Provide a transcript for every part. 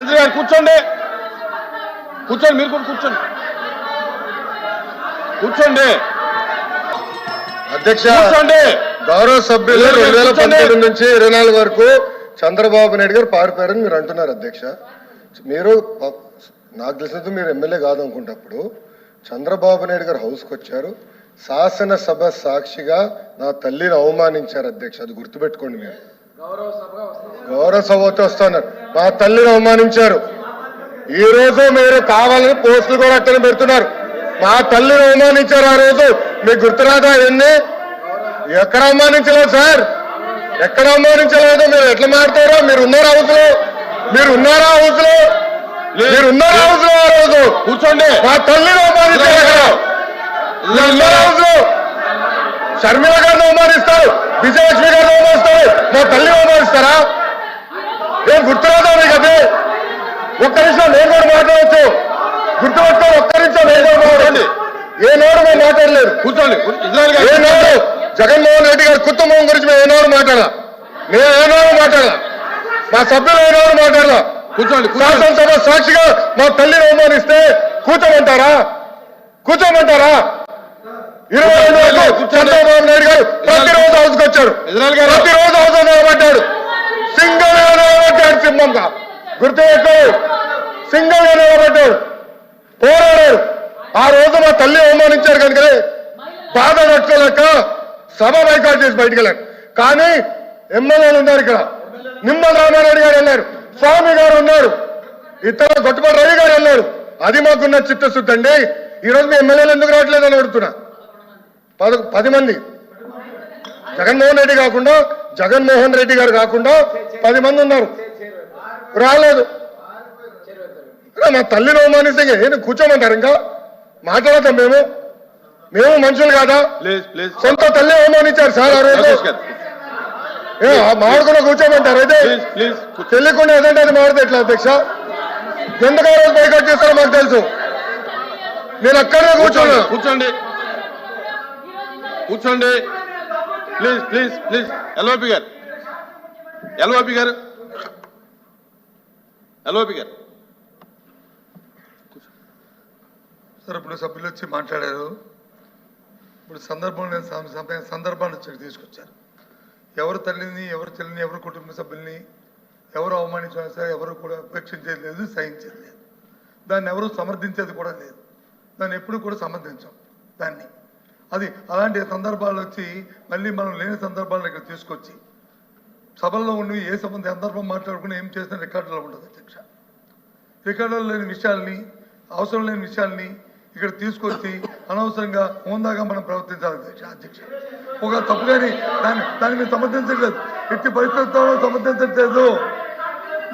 మంత్రి గారు కూర్చోండి. కూర్చోండి మీరు కూడా కూర్చోండి. కూర్చోండి. అధ్యక్ష కూర్చోండి. గౌరవ సభ్యులు. రెండు వేల పంతొమ్మిది నుంచి ఇరవై నాలుగు వరకు చంద్రబాబు నాయుడు గారు పారిపోయారని మీరు అంటున్నారు అధ్యక్ష. మీరు నాకు తెలిసినంత మీరు ఎమ్మెల్యే కాదనుకుంటప్పుడు చంద్రబాబు నాయుడు గారు హౌస్కి వచ్చారు. శాసనసభ సాక్షిగా నా తల్లిని అవమానించారు అధ్యక్ష. అది గుర్తుపెట్టుకోండి మీరు. గౌరవ సభతో వస్తున్నారు మా తల్లిని అవమానించారు. ఈ రోజు మీరు కావాలని పోస్టులు కూడా అట్టని పెడుతున్నారు. మా తల్లిని అవమానించారు ఆ రోజు. మీకు గుర్తురాదా ఎన్ని ఎక్కడ అవమానించలేదు సార్. ఎక్కడ అవమానించలేదు? మీరు ఎట్లా మాడతారో మీరు ఉన్నారా హౌస్లో మీరు ఉన్నారా హౌస్లో మీరు ఉన్నారా హౌస్లో ఆ రోజు? కూర్చోండి. మా తల్లిని అవమానించారు అక్కడ. హౌస్లో షర్మిల గారిని అవమానిస్తారు. విజయలక్ష్మి గారిని అవమానిస్తారు. మా తల్లిని అవమానిస్తారా. గుర్తురాదా మీకు అదే ఒక్క నిమిషం నేను కూడా మాట్లాడవచ్చు గుర్తుపెట్టుకో ఒక్క నిమిషం నేను మాట్లాడండి ఏ నోడు మేము మాట్లాడలేదు? కూర్చోండి ఏ నోడు జగన్మోహన్ రెడ్డి గారి కుటుంబం గురించి మేము ఏనాడు మాట్లాడాల? మేము ఏనాడు మాట్లాడాల? మా సభ్యులు ఏనాడు మాట్లాడాల? కూర్చోండి శాసనసభ సాక్షిగా మా తల్లిని అవమానిస్తే కూర్చోమంటారా? కూర్చోమంటారా? ఇరవై రెండు వరకు చంద్రబాబు నాయుడు గారు ప్రతిరోజు హౌస్కి గారు ప్రతిరోజు హౌస్ నిలబడ్డాడు. సింగల్ సింహంగా గుర్తుపెట్టు సింగల్గా నిలబడ్డాడు. పోరాడాడు. ఆ రోజు మా తల్లి అవమానించారు కనుకనే బాధ తట్టుకోలేక సభ బైకాట్ చేసి బయటికి వెళ్ళారు. కానీ ఎమ్మెల్యేలు ఉన్నారు ఇక్కడ. నిమ్మల రామారెడ్డి గారు వెళ్ళారు. స్వామి గారు ఉన్నారు. ఇతర గొట్టపల్లి రవి గారు వెళ్ళారు. అది మాకున్న చిత్తశుద్ధి అండి. ఈ రోజు మీ ఎమ్మెల్యేలు ఎందుకు రావట్లేదు అని అడుగుతున్నా. పద పది మంది. జగన్మోహన్ రెడ్డి కాకుండా జగన్మోహన్ రెడ్డి గారు కాకుండా పది మంది ఉన్నారు. రాలేదు. మా తల్లిని అవమానిస్తే ఏంది? కూర్చోమంటారు ఇంకా? మాట్లాడతాం మేము. మేము మనుషులు కాదా? Please please. సొంత తల్లి అవమానించారు సార్ ఆ రోజు. మాడుకున్న కూర్చోమంటారు. అయితే తెలియకుండా ఏదంటే అది మాడితే ఎట్లా అధ్యక్ష? ఎందుకు ఆ రోజు బైకట్ చేస్తారో మాకు తెలుసు. నేను అక్కడే కూర్చోండి కూర్చోండి. కూర్చోండి. Please please please. ఎల్ఓపి గారు. ఎల్ఓపి గారు. ఎల్ఓపి గారు సార్ ఇప్పుడు సభ్యులు వచ్చి మాట్లాడారు. ఇప్పుడు సందర్భం లేని సందర్భాన్ని వచ్చి తీసుకొచ్చారు. ఎవరు తల్లిని ఎవరు చెల్లిని ఎవరు కుటుంబ సభ్యుల్ని ఎవరు అవమానించారు సార్ ఎవరు కూడా ఉపేక్షించేది లేదు సహించేది లేదు. దాన్ని ఎవరు సమర్థించేది కూడా లేదు. దాన్ని ఎప్పుడు కూడా సమర్థించాం దాన్ని. అది అలాంటి సందర్భాలు వచ్చి మళ్ళీ మనం లేని సందర్భాలను ఇక్కడ తీసుకొచ్చి సభల్లో ఉండి ఏ సంబంధ సందర్భం మాట్లాడుకుని ఏం చేసిన రికార్డులో ఉండదు అధ్యక్ష. రికార్డులో లేని విషయాల్ని అవసరం లేని విషయాల్ని ఇక్కడ తీసుకొచ్చి అనవసరంగా హోందాగా మనం ప్రవర్తించాలి అధ్యక్ష అధ్యక్ష. ఒక తప్పు కానీ దాన్ని దాన్ని మేము సమర్థించట్లేదు. ఎట్టి పరిస్థితుల్లో సమర్థించట్లేదు.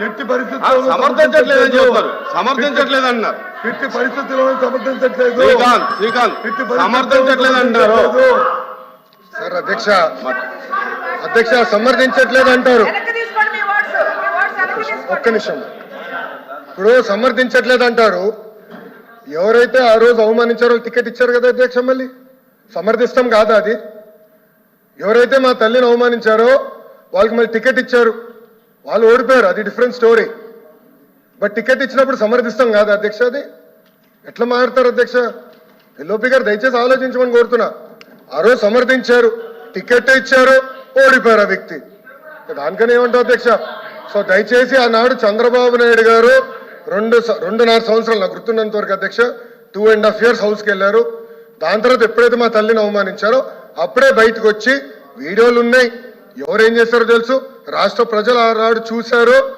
ఎట్టి పరిస్థితుల్లో సమర్థించట్లేదని చెప్తారు. సమర్థించట్లేదు అన్నారు ఎట్టి పరిస్థితుల్లో సమర్థించట్లేదు. శ్రీకాంత్ శ్రీకాంత్. ఎట్టి పరిస్థితుల్లో సమర్థించట్లేదు అంటారు సమర్థించట్లేదు. సార్ అధ్యక్ష. అధ్యక్ష సమర్థించట్లేదు అంటారు. ఒక్క నిమిషం. ఇప్పుడు సమర్థించట్లేదు అంటారు. ఎవరైతే ఆ రోజు అవమానించారో టికెట్ ఇచ్చారు కదా అధ్యక్ష మళ్ళీ? సమర్థిస్తాం కాదా అది? ఎవరైతే మా తల్లిని అవమానించారో వాళ్ళకి మళ్ళీ టికెట్ ఇచ్చారు. వాళ్ళు ఓడిపోయారు. అది డిఫరెంట్ స్టోరీ బట్ టికెట్ ఇచ్చినప్పుడు సమర్థిస్తాం కాదా అధ్యక్ష అది? ఎట్లా మాట్లాడతారు అధ్యక్ష? ఎల్ఓపి గారు దయచేసి ఆలోచించమని కోరుతున్నా. ఆ రోజు సమర్థించారు. టికెట్ ఇచ్చారు. ఓడిపోయారు ఆ వ్యక్తి. దానికని ఏమంటావు అధ్యక్ష? సో దయచేసి ఆనాడు చంద్రబాబు నాయుడు గారు రెండు స- రెండున్నర సంవత్సరాలు నాకు గుర్తున్నంత వరకు అధ్యక్ష టూ అండ్ హాఫ్ ఇయర్స్ హౌస్కి వెళ్ళారు. దాని తర్వాత ఎప్పుడైతే మా తల్లిని అవమానించారో అప్పుడే బయటకు వచ్చి వీడియోలు ఉన్నాయి. ఎవరేం చేస్తారో తెలుసు? రాష్ట్ర ప్రజలు ఆనాడు చూశారు.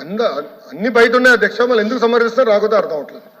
అంద అన్ని బయట ఉన్నాయి అధ్యక్ష. మళ్ళీ ఎందుకు సమర్థిస్తారో రాకపోతే అర్థం అవట్లేదు.